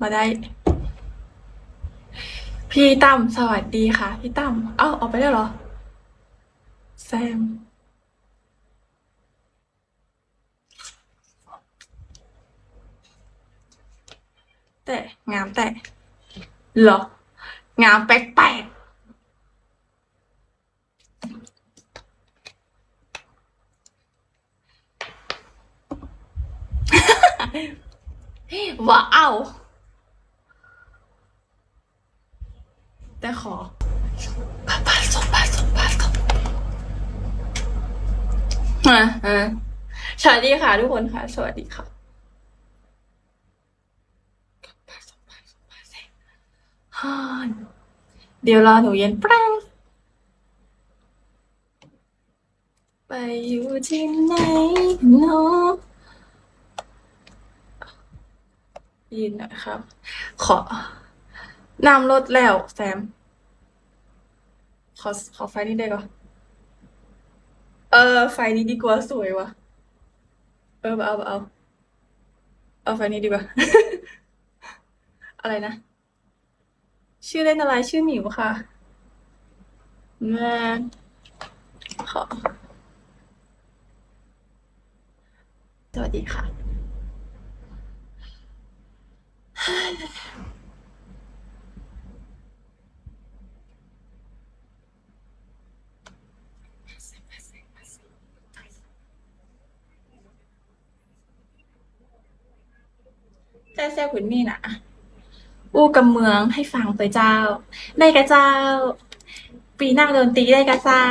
มาได้ พี่ตั้มสวัสดีค่ะ พี่ตั้มเอ้าออกไปแล้เหรอ แซม แต่งามแต่เหรอ งามแปลกๆว้า แต่ขอปาปาสปาสปาสอ่าอ่าสวัสดีค่ะทุกคนค่ะ สวัสดีค่ะฮ่าเดี๋ยวรอหนูเย็นแป๊บไปอยู่ที่ไหนเนาะยินหนะครับ ขอ น้ำลดแล้ว แซม ขอขอไฟนี้ได้ก่อนเออ ไฟนี้ดีกว่าสวยวะเออเอาเอาเอาไฟนี้ดีกว่า อะไรนะ ชื่อเล่นอะไรชื่อหมิวค่ะแม่ขอสวัสดีค่ะ แซ่แซ่ขุนนี่นะอู้กำเมืองให้ฟังไปเจ้า ได้กะเจ้า ปีหน้าโดนตีได้กะเจ้า